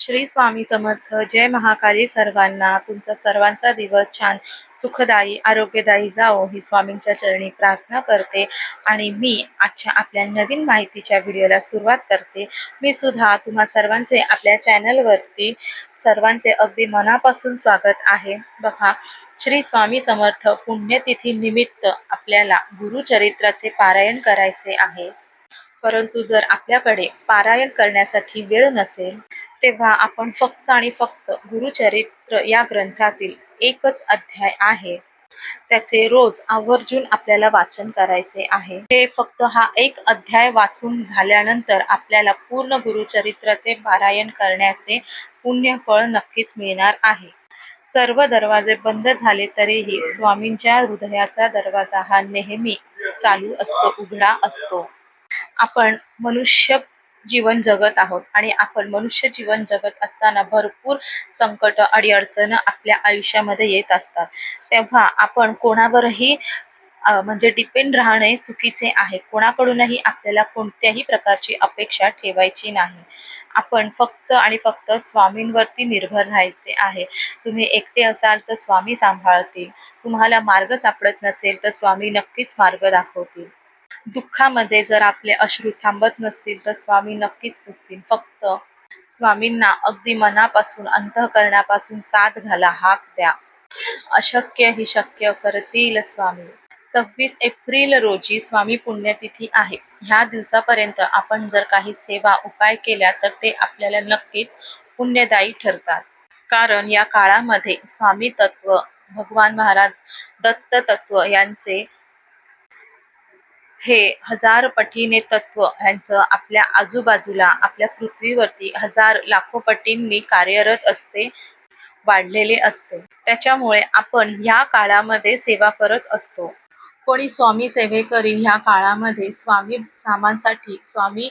श्री स्वामी समर्थ. जय महाकाली सर्वांना. तुमचा सर्वांचा दिवस छान सुखदायी आरोग्यदायी जावो. ही स्वामींच्या चरणी प्रार्थना करते आणि मी आजच्या आपल्या नवीन माहितीच्या व्हिडिओला सुरुवात करते. मी सुद्धा तुम्हा सर्वांचे आपल्या चॅनलवरती सर्वांचे अगदी मनापासून स्वागत आहे. बघा श्री स्वामी समर्थ पुण्यतिथी निमित्त आपल्याला गुरुचरित्राचे पारायण करायचे आहे. परंतु जर आपल्याकडे पारायण करण्यासाठी वेळ नसेल तेव्हा आपण फक्त आणि फक्त गुरुचरित्र या ग्रंथातील एकच अध्याय आहे. त्याचे रोज आवर्जून आपल्याला वाचन करायचे आहे. हे फक्त हा एक अध्याय वाचून झाल्यानंतर आपल्याला पूर्ण गुरुचरित्राचे पारायण करण्याचे पुण्य फळ नक्कीच मिळणार आहे. सर्व दरवाजे बंद झाले तरीही स्वामींच्या हृदयाचा दरवाजा हा नेहमी चालू असतो उघडा असतो. आपण मनुष्य जीवन जगत आहोत. आणि आपण मनुष्य जीवन जगत असताना भरपूर संकट अडीअडचणं आपल्या आयुष्यामध्ये येत असतात. तेव्हा आपण कोणावरही म्हणजे डिपेंड राहणे चुकीचे आहे. कोणाकडूनही आपल्याला कोणत्याही प्रकारची अपेक्षा ठेवायची नाही. आपण फक्त आणि फक्त स्वामींवरती निर्भर राहायचे आहे. तुम्ही एकटे असाल तर स्वामी सांभाळतील. तुम्हाला मार्ग सापडत नसेल तर स्वामी नक्कीच मार्ग दाखवतील. दुःखामध्ये जर आपले अश्रू थांबत नसतील तर स्वामी नक्कीच असतील. फक्त स्वामींना अगदी मनापासून अंतःकरणापासून साथ घाला हाक द्या. अशक्य ही शक्य करतील स्वामी. सव्वीस एप्रिल रोजी स्वामी पुण्यतिथी आहे. ह्या दिवसापर्यंत आपण जर काही सेवा उपाय केल्या तर ते आपल्याला नक्कीच पुण्यदायी ठरतात. कारण या काळामध्ये स्वामी तत्व भगवान महाराज दत्त तत्व यांचे हे हजार पटीने तत्व ह्यांचं आपल्या आजूबाजूला आपल्या पृथ्वीवरती हजार लाखो पटींनी कार्यरत असते वाढलेले असते. त्याच्यामुळे आपण ह्या काळामध्ये सेवा करत असतो. कोणी स्वामी सेवेकरी ह्या काळामध्ये स्वामी नामांसाठी स्वामी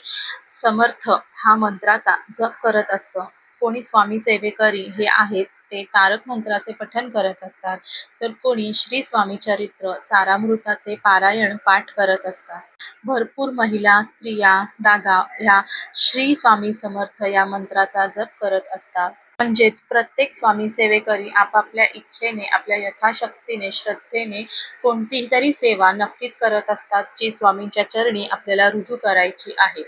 समर्थ हा मंत्राचा जप करत असतं. कोणी स्वामी सेवेकरी हे आहेत ते तारक मंत्राचे पठन करत असतात. तर कोणी श्री स्वामी चरित्र सारामृताचे पारायण पाठ करत असतात. भरपूर महिला स्त्रिया दादा ह्या श्री स्वामी समर्थ या मंत्राचा जप करत असतात. म्हणजेच प्रत्येक स्वामी सेवेकरी आपापल्या इच्छेने आपल्या यथाशक्तीने श्रद्धेने कोणतीही तरी सेवा नक्कीच करत असतात जी स्वामींच्या चरणी आपल्याला रुजू करायची आहे.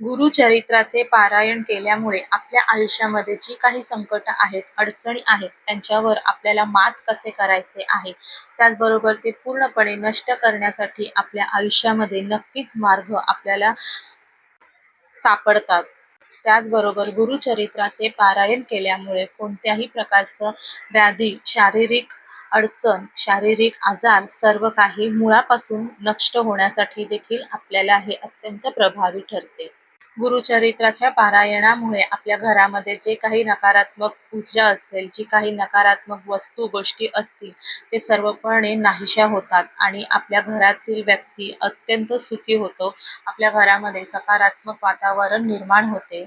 गुरुचरित्राचे पारायण केल्यामुळे आपल्या आयुष्यामध्ये जी काही संकट आहेत अडचणी आहेत त्यांच्यावर आपल्याला मात कसे करायचे आहे त्याचबरोबर ते पूर्णपणे नष्ट करण्यासाठी आपल्या आयुष्यामध्ये नक्कीच मार्ग आपल्याला सापडतात. त्याचबरोबर गुरुचरित्राचे पारायण केल्यामुळे कोणत्याही प्रकारचं व्याधी शारीरिक अडचण शारीरिक आजार सर्व काही मुळापासून नष्ट होण्यासाठी देखील आपल्याला हे अत्यंत प्रभावी ठरते. गुरुचरित्राच्या पारायणामुळे आपल्या घरामध्ये जे काही नकारात्मक ऊर्जा असेल जी काही नकारात्मक वस्तू गोष्टी असतील ते सर्वपणे नाहीशा होतात आणि आपल्या घरातील व्यक्ती अत्यंत सुखी होतो. आपल्या घरामध्ये सकारात्मक वातावरण निर्माण होते.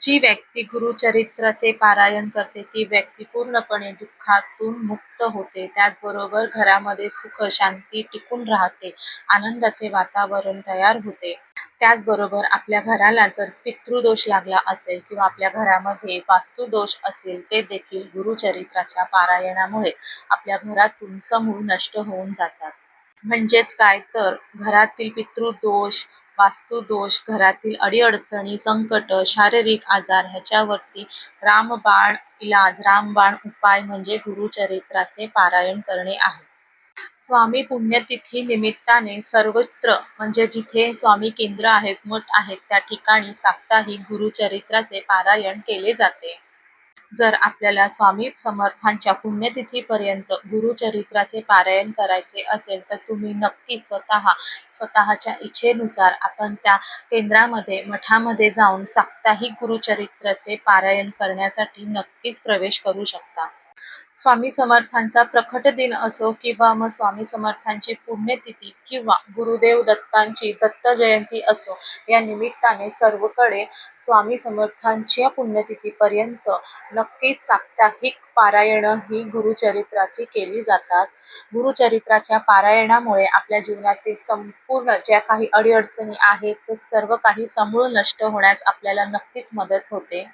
जी व्यक्ती गुरुचरित्राचे पारायण करते ती व्यक्ती पूर्णपणे दुःखातून मुक्त होते. त्याचबरोबर घरामध्ये सुख शांती टिकून राहते आनंदाचे वातावरण तयार होते. त्याचबरोबर आपल्या घराला जर पितृदोष लागला असेल किंवा आपल्या घरामध्ये वास्तुदोष असेल ते देखील गुरुचरित्राच्या पारायणामुळे आपल्या घरातून समूळ नष्ट होऊन जातात. म्हणजेच काय? तर घरातील पितृदोष वास्तुदोष घरातील अडीअडचणी संकट शारीरिक आजार ह्याच्यावरती रामबाण इलाज रामबाण उपाय म्हणजे गुरुचरित्राचे पारायण करणे आहे. स्वामी पुण्यतिथी निमित्ताने सर्वत्र म्हणजे जिथे स्वामी केंद्र आहेत मठ आहेत त्या ठिकाणी साप्ताहिक गुरुचरित्राचे पारायण केले जाते. जर आपल्याला स्वामी समर्थांच्या पुण्यतिथीपर्यंत गुरुचरित्राचे पारायण करायचे असेल तर तुम्ही नक्की स्वतः स्वतःच्या इच्छेनुसार आपण त्या केंद्रामध्ये मठामध्ये जाऊन साप्ताहिक गुरुचरित्राचे पारायण करण्यासाठी नक्कीच प्रवेश करू शकता. स्वामी समर्थांचा प्रखट दिन असो किंवा मग स्वामी समर्थांची पुण्यतिथी किंवा गुरुदेव दत्तांची दत्त जयंती असो या निमित्ताने सर्वकडे स्वामी समर्थांच्या पुण्यतिथीपर्यंत नक्कीच साप्ताहिक पारायण ही गुरुचरित्राची केली जातात. गुरुचरित्राच्या पारायणामुळे आपल्या जीवनातील संपूर्ण ज्या काही अडीअडचणी आहेत ते सर्व काही समूळ नष्ट होण्यास आपल्याला नक्कीच मदत होते.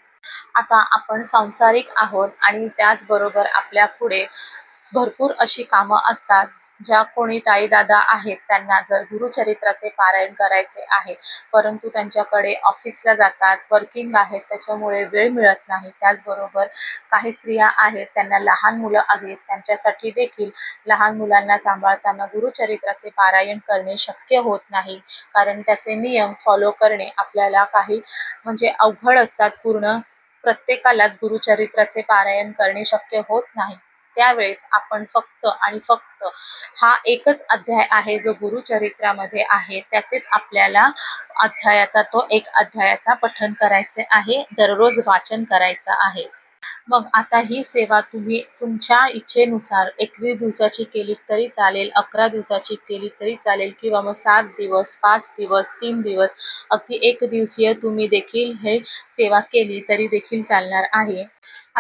आता आपण सांसारिक आहोत आणि त्याचबरोबर आपल्या पुढे भरपूर अशी कामं असतात. ज्या कोणी ताई दादा आहेत त्यांना जर गुरुचरित्राचे पारायण करायचे आहे परंतु त्यांच्याकडे ऑफिसला जातात वर्किंग आहेत त्याच्यामुळे वेळ मिळत नाही. त्याचबरोबर काही स्त्रिया आहेत त्यांना लहान मुलं आहेत त्यांच्यासाठी देखील लहान मुलांना सांभाळताना गुरुचरित्राचे पारायण करणे शक्य होत नाही. कारण त्याचे नियम फॉलो करणे आपल्याला काही म्हणजे अवघड असतात. पूर्ण प्रत्येकालाच गुरुचरित्राचे पारायण करणे शक्य होत नाही. त्यावेळेस आपण फक्त आणि फक्त हा एकच अध्याय आहे जो गुरुचरित्रामध्ये आहे. त्याचेच आपल्याला अध्यायाचा तो एक अध्यायाचा पठन करायचे आहे. दररोज वाचन करायचं आहे. मग आता ही सेवा तुम्ही तुमच्या इच्छेनुसार एकवीस दिवसाची केली तरी चालेल अकरा दिवसाची केली तरी चालेल किंवा मग सात दिवस पाच दिवस तीन दिवस अगदी एक दिवसीय तुम्ही देखील हे सेवा केली तरी देखील चालणार आहे.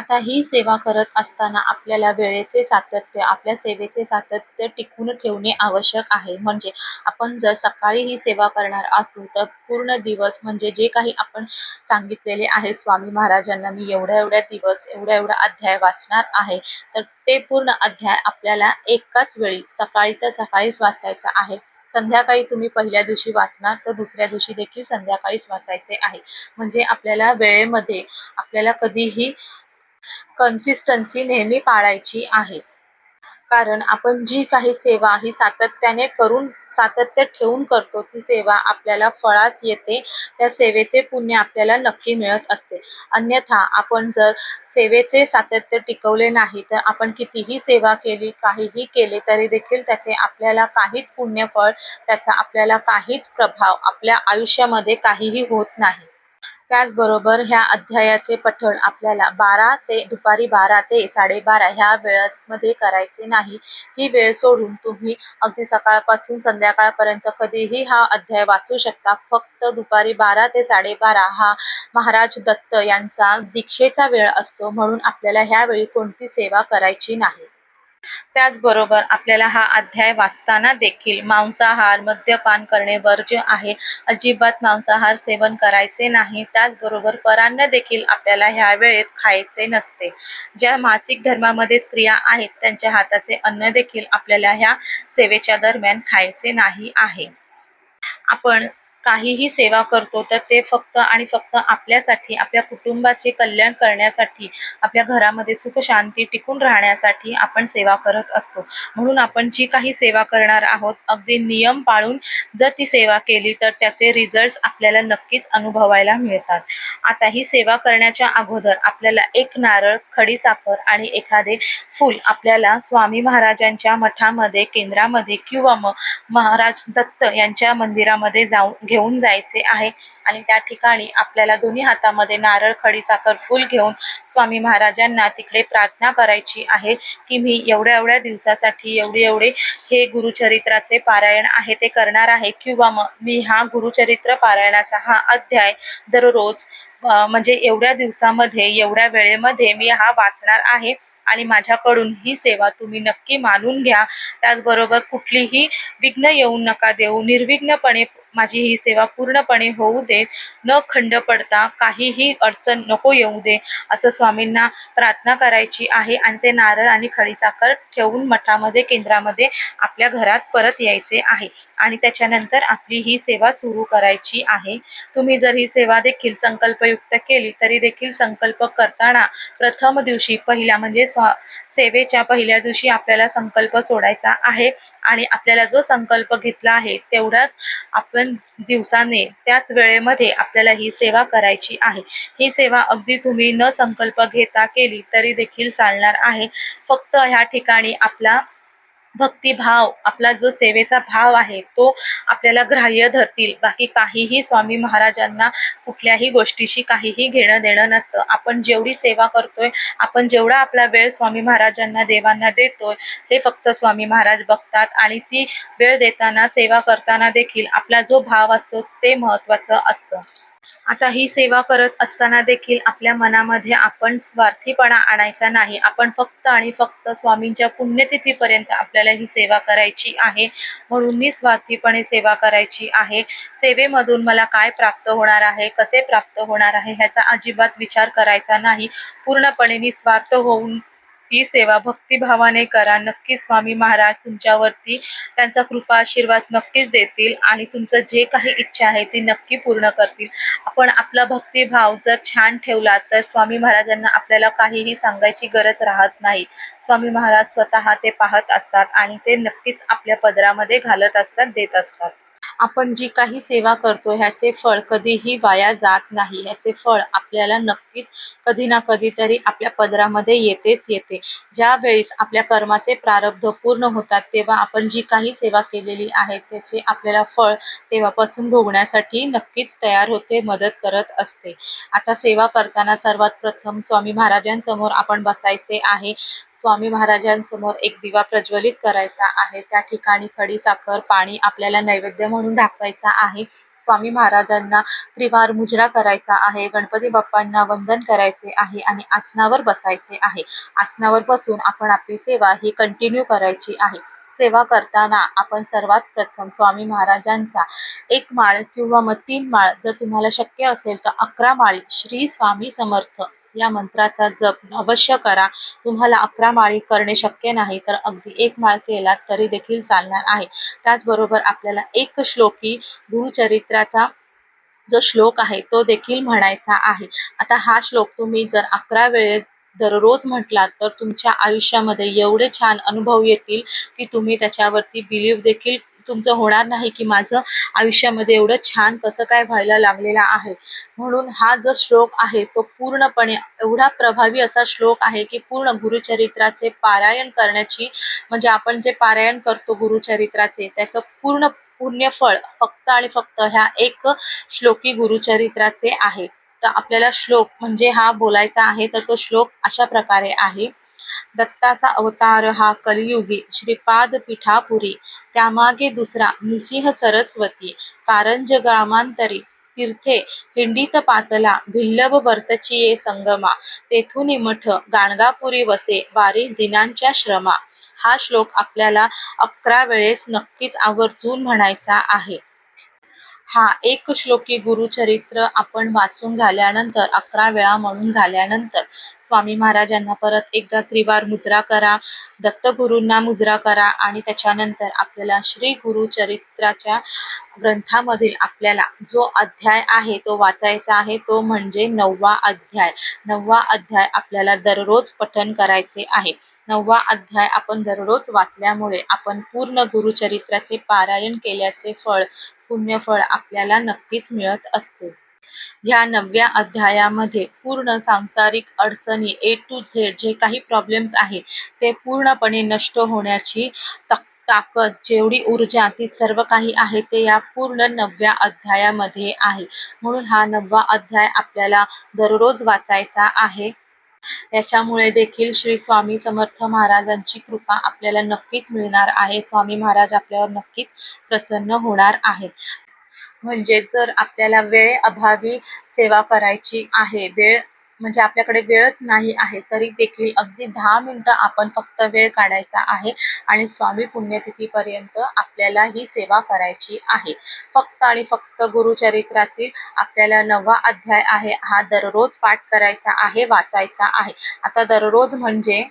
आता ही सेवा करत असताना आपल्याला वेळेचे सातत्य आपल्या सेवेचे सातत्य टिकवून ठेवणे आवश्यक आहे. म्हणजे आपण जर सकाळी ही सेवा करणार असू तर पूर्ण दिवस म्हणजे जे काही आपण सांगितलेले आहे स्वामी महाराजांना मी एवढ्या एवढ्या दिवस एवढा एवढा अध्याय वाचणार आहे तर ते पूर्ण अध्याय आपल्याला एकाच वेळी सकाळी तर सकाळीच वाचायचा आहे. संध्याकाळी तुम्ही पहिल्या दिवशी वाचणार तर दुसऱ्या दिवशी देखील संध्याकाळीच वाचायचे आहे. म्हणजे आपल्याला वेळेमध्ये आपल्याला कधीही कन्सिस्टन्सी नेहमी पाळायची आहे. कारण आपण जी काही सेवा ही सातत्याने करून सातत्य ठेवून करतो ती सेवा आपल्याला फळास येते त्या सेवेचे पुण्य आपल्याला नक्की मिळत असते. अन्यथा आपण जर सेवेचे सातत्य टिकवले नाही तर आपण कितीही सेवा केली काहीही केले तरी देखील त्याचे आपल्याला काहीच पुण्यफळ त्याचा आपल्याला काहीच प्रभाव आपल्या आयुष्यामध्ये काहीही होत नाही. त्याचबरोबर ह्या अध्यायाचे पठण आपल्याला बारा ते दुपारी बारा ते साडेबारा ह्या वेळामध्ये करायचे नाही. ही वेळ सोडून तुम्ही अगदी सकाळपासून संध्याकाळपर्यंत कधीही हा अध्याय वाचू शकता. फक्त दुपारी बारा ते साडेबारा हा महाराज दत्त यांचा दीक्षेचा वेळ असतो म्हणून आपल्याला ह्यावेळी कोणती सेवा करायची नाही. त्याचबरोबर आपल्याला हा अध्याय वाचताना देखील मांसाहार मद्यपान करणे वर्ज्य आहे. अजिबात मांसाहार सेवन करायचे नाही. त्याचबरोबर परान्न देखील आपल्याला ह्या वेळेत खायचे नसते. ज्या मासिक धर्मामध्ये स्त्रिया आहेत त्यांच्या हाताचे अन्न देखील आपल्याला ह्या सेवेच्या दरम्यान खायचे नाही आहे. आपण काहीही सेवा करतो तर ते फक्त आणि फक्त आपल्यासाठी आपल्या कुटुंबाचे कल्याण करण्यासाठी आपल्या घरामध्ये सुख शांती टिकून राहण्यासाठी आपण सेवा करत असतो. म्हणून आपण जी काही सेवा करणार आहोत अगदी नियम पाळून जर ती सेवा केली तर त्याचे रिझल्ट्स आपल्याला नक्कीच अनुभवायला मिळतात. आता ही सेवा करण्याच्या अगोदर आपल्याला एक नारळ खडीसाखर आणि एखादे फूल आपल्याला स्वामी महाराजांच्या मठामध्ये केंद्रामध्ये किंवा मग महाराज दत्त यांच्या मंदिरामध्ये जाऊन घेऊन जायचे आहे. आणि त्या ठिकाणी आपल्याला दोन्ही हातामध्ये नारळ खडीसाखर फूल घेऊन स्वामी महाराजांना तिकडे प्रार्थना करायची आहे की मी एवढ्या एवढ्या दिवसासाठी एवढे एवढे हे गुरुचरित्राचे पारायण आहे ते करणार आहे. किंवा मग मी हा गुरुचरित्र पारायणाचा हा अध्याय दररोज म्हणजे एवढ्या दिवसामध्ये एवढ्या वेळेमध्ये मी हा वाचणार आहे. आणि माझ्याकडून ही सेवा तुम्ही नक्की मानून घ्या. त्याचबरोबर कुठलीही विघ्न येऊ नका देऊ. निर्विघ्नपणे माझी ही सेवा पूर्णपणे होऊ दे न खंड पडता काहीही अडचण नको येऊ दे असं स्वामींना प्रार्थना करायची आहे. आणि ते नारळ आणि खडीसाखर ठेवून मठामध्ये केंद्रामध्ये आपल्या घरात परत यायचे आहे. आणि त्याच्यानंतर आपली ही सेवा सुरू करायची आहे. तुम्ही जर ही सेवा देखील संकल्पयुक्त केली तरी देखील संकल्प करताना प्रथम दिवशी पहिल्या म्हणजे स्वा सेवेच्या पहिल्या दिवशी आपल्याला संकल्प सोडायचा आहे. आणि आपल्याला जो संकल्प घेतला आहे तेवढाच आपण दिवसाने त्याच वेळेमध्ये आपल्याला ही सेवा करायची आहे. ही सेवा अगदी तुम्ही न संकल्प घेता केली तरी देखील चालणार आहे. फक्त ह्या ठिकाणी आपला भक्तिभाव आपला जो सेवेचा भाव आहे तो आपल्याला ग्राह्य धरतील. बाकी काहीही स्वामी महाराजांना कुठल्याही गोष्टीशी काहीही घेणं देणं नसतं. आपण जेवढी सेवा करतोय आपण जेवढा आपला वेळ स्वामी महाराजांना देवांना देतोय हे फक्त स्वामी महाराज बघतात. आणि ती वेळ देताना सेवा करताना देखील आपला जो भाव असतो ते महत्त्वाचं असतं. आता ही सेवा करत असताना देखील आपल्या मनामध्ये आपण स्वार्थीपणा आणायचा नाही. आपण फक्त आणि फक्त स्वामींच्या पुण्यतिथीपर्यंत आपल्याला ही सेवा करायची आहे. म्हणून मी स्वार्थीपणे सेवा करायची आहे. सेवेमधून मला काय प्राप्त होणार आहे? कसे प्राप्त होणार आहे? ह्याचा अजिबात विचार करायचा नाही. पूर्णपणे निस्वार्थ होऊन ही सेवा भक्तिभावाने करा. नक्कीच स्वामी महाराज तुमच्यावरती त्यांचा कृपा आशीर्वाद नक्कीच देतील आणि तुमचं जे काही इच्छा आहे ती नक्की पूर्ण करतील. आपण आपला भक्तिभाव जर छान ठेवला तर स्वामी महाराजांना आपल्याला काहीही सांगायची गरज राहत नाही. स्वामी महाराज स्वतः ते पाहत असतात आणि ते नक्कीच आपल्या पदरामध्ये घालत असतात देत असतात. आपण जी काही सेवा करतो ह्याचे फळ कधीही वाया जात नाही. ह्याचे फळ आपल्याला नक्कीच कधी ना कधीतरी आपल्या पदरामध्ये येतेच येते. ज्या वेळेस आपल्या कर्माचे प्रारब्ध पूर्ण होतात तेव्हा आपण जी काही सेवा केलेली आहे त्याचे आपल्याला फळ तेव्हापासून भोगण्यासाठी नक्कीच तयार होते मदत करत असते. आता सेवा करताना सर्वात प्रथम स्वामी महाराजांसमोर आपण बसायचे आहे. स्वामी महाराजांसमोर एक दिवा प्रज्वलित करायचा आहे. त्या ठिकाणी खडी साखर पाणी आपल्याला नैवेद्य म्हणून दाखवायचा आहे. स्वामी महाराजांना त्रिवार मुजरा करायचा आहे. गणपती बाप्पांना वंदन करायचे आहे आणि आसनावर बसायचे आहे. आसनावर बसून आपण आपली सेवा ही कंटिन्यू करायची आहे. सेवा करताना आपण सर्वात प्रथम स्वामी महाराजांचा एक माळ किंवा मग तीन माळ जर तुम्हाला शक्य असेल तर अकरा माळी श्री स्वामी समर्थ या मंत्राचा जप अवश्य करा. तुम्हाला अकरा माळी करणे शक्य नाही तर अगदी एक माळ केला तरी देखील चालणार आहे. त्याचबरोबर आपल्याला एक श्लोकी गुरुचरित्राचा जो श्लोक आहे तो देखील म्हणायचा आहे. आता हा श्लोक तुम्ही जर अकरा वेळेत दररोज म्हटलात तर तुमच्या आयुष्यामध्ये एवढे छान अनुभव येतील की तुम्ही त्याच्यावरती बिलीव देखील तुमचं होणार नाही की माझं आयुष्यामध्ये एवढं छान कसं काय व्हायला लागलेला आहे. म्हणून हा जो श्लोक आहे तो पूर्णपणे एवढा प्रभावी असा श्लोक आहे की पूर्ण गुरुचरित्राचे पारायण करण्याची म्हणजे आपण जे पारायण करतो गुरुचरित्राचे त्याचं पूर्ण पुण्यफळ फक्त आणि फक्त ह्या एक श्लोकी गुरुचरित्राचे आहे. तर आपल्याला श्लोक म्हणजे हा बोलायचा आहे तर तो श्लोक अशा प्रकारे आहे. दत्ताचा अवतार हा कलियुगी श्रीपाद पिठापुरी त्यामागे दुसरा नृसिंह सरस्वती. कारंज ग्रामांतरी तीर्थे हिंडीत पातला भिल्लभ वर्तचिये संगमा. तेथुनी मठ गाणगापुरी वसे बारी दिनांच्या श्रमा. हा श्लोक आपल्याला अकरा वेळेस नक्कीच आवर्जून म्हणायचा आहे. हा एक श्लोकी गुरुचरित्र आपण वाचून झाल्यानंतर अकरा वेळा म्हणून झाल्यानंतर स्वामी महाराजांना परत एकदा त्रिवार मुजरा करा दत्तगुरूंना मुजरा करा आणि त्याच्यानंतर आपल्याला श्री गुरुचरित्राच्या ग्रंथामधील आपल्याला जो अध्याय आहे तो वाचायचा आहे तो म्हणजे नववा अध्याय. नववा अध्याय आपल्याला दररोज पठन करायचे आहे. नववा अध्याय आपण दररोज वाचल्यामुळे आपण पूर्ण गुरुचरित्राचे पारायण केल्याचे फळ पुण्यफळ आपल्याला नक्कीच मिळत असते. ह्या नवव्या अध्यायामध्ये पूर्ण सांसारिक अडचणी ए टू झेड जे काही प्रॉब्लेम्स आहे ते पूर्णपणे नष्ट होण्याची तक ताकद जेवढी ऊर्जा ती सर्व काही आहे ते या पूर्ण नवव्या अध्यायामध्ये आहे. म्हणून हा नववा अध्याय आपल्याला दररोज वाचायचा आहे. याच्यामुळे देखील श्री स्वामी समर्थ महाराजांची कृपा आपल्याला नक्कीच मिळणार आहे. स्वामी महाराज आपल्यावर नक्कीच प्रसन्न होणार आहे म्हणजे जर आपल्याला वेळ अभावी सेवा करायची आहे वेळ म्हणजे आपल्याकडे वेळच नाही आहे तरी देखील अगदी दहा मिनिटं आपण फक्त वेळ काढायचा आहे आणि स्वामी पुण्यतिथीपर्यंत आपल्याला ही सेवा करायची आहे. फक्त आणि फक्त गुरुचरित्रातील आपल्याला नववा अध्याय आहे हा दररोज पाठ करायचा आहे वाचायचा आहे. आता दररोज म्हणजे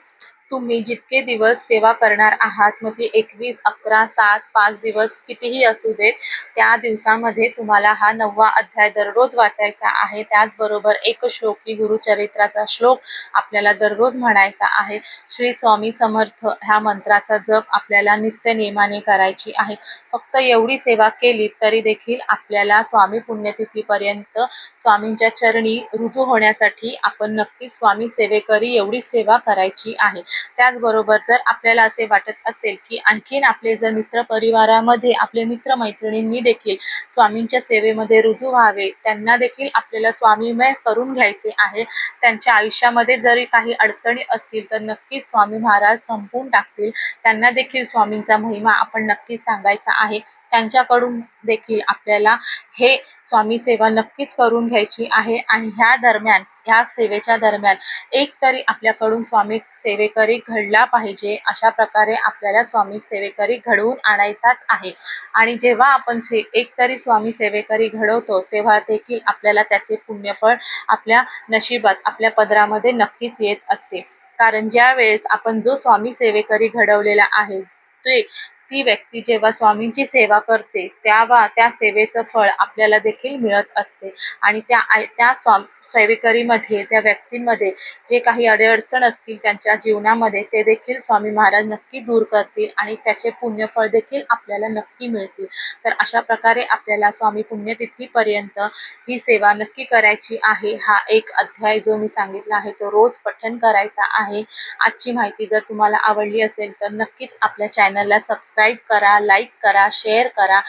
तुम्ही जितके दिवस सेवा करणार आहात मग ती एकवीस अकरा सात पाच दिवस कितीही असू देत त्या दिवसामध्ये तुम्हाला हा नववा अध्याय दररोज वाचायचा आहे. त्याचबरोबर एक श्लोक की गुरुचरित्राचा श्लोक आपल्याला दररोज म्हणायचा आहे. श्री स्वामी समर्थ ह्या मंत्राचा जप आपल्याला नित्य नियमाने करायची आहे. फक्त एवढी सेवा केली तरी देखील आपल्याला स्वामी पुण्यतिथीपर्यंत स्वामींच्या चरणी रुजू होण्यासाठी आपण नक्कीच स्वामी सेवेकरी एवढी सेवा करायची आहे. त्याचबरोबर जर आपल्याला असे वाटत असेल की आणखीन आपले जर मित्र परिवारामध्ये आपले मित्र मैत्रिणींनी देखील स्वामींच्या सेवेमध्ये रुजू व्हावे त्यांना देखील आपल्याला स्वामीमय करून घ्यायचे आहे त्यांच्या आयुष्यामध्ये जरी काही अडचणी असतील तर नक्कीच स्वामी महाराज संपवून टाकतील. त्यांना देखील स्वामींचा महिमा आपण नक्कीच सांगायचा आहे. त्यांच्याकडून देखील आपल्याला हे स्वामी सेवा नक्कीच करून घ्यायची आहे. आणि ह्या दरम्यान ह्या सेवेच्या दरम्यान एक तरी आपल्याकडून स्वामी सेवेकरी घडला पाहिजे अशा प्रकारे आपल्याला स्वामी सेवेकरी घडवून आणायचाच आहे. आणि जेव्हा आपण से एक तरी स्वामी सेवेकरी घडवतो तेव्हा देखील आपल्याला त्याचे पुण्यफळ आपल्या नशिबात आपल्या पदरामध्ये नक्कीच येत असते. कारण ज्या वेळेस आपण जो स्वामी सेवेकरी घडवलेला आहे ते ती व्यक्ती जेव्हा स्वामींची सेवा करते तेव्हा त्या सेवेचं फळ आपल्याला देखील मिळत असते. आणि त्या त्या स्वाम सेवेकरीमध्ये त्या व्यक्तींमध्ये जे काही अडीअडचण असतील त्यांच्या जीवनामध्ये ते देखील स्वामी महाराज नक्की दूर करतील आणि त्याचे पुण्यफळ देखील आपल्याला नक्की मिळतील. तर अशा प्रकारे आपल्याला स्वामी पुण्यतिथीपर्यंत ही सेवा नक्की करायची आहे. हा एक अध्याय जो मी सांगितला आहे तो रोज पठन करायचा आहे. आजची माहिती जर तुम्हाला आवडली असेल तर नक्कीच आपल्या चॅनलला सबस्क्राईब करा लाईक करा शेअर करा.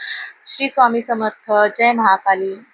श्री स्वामी समर्थ. जय महाकाली.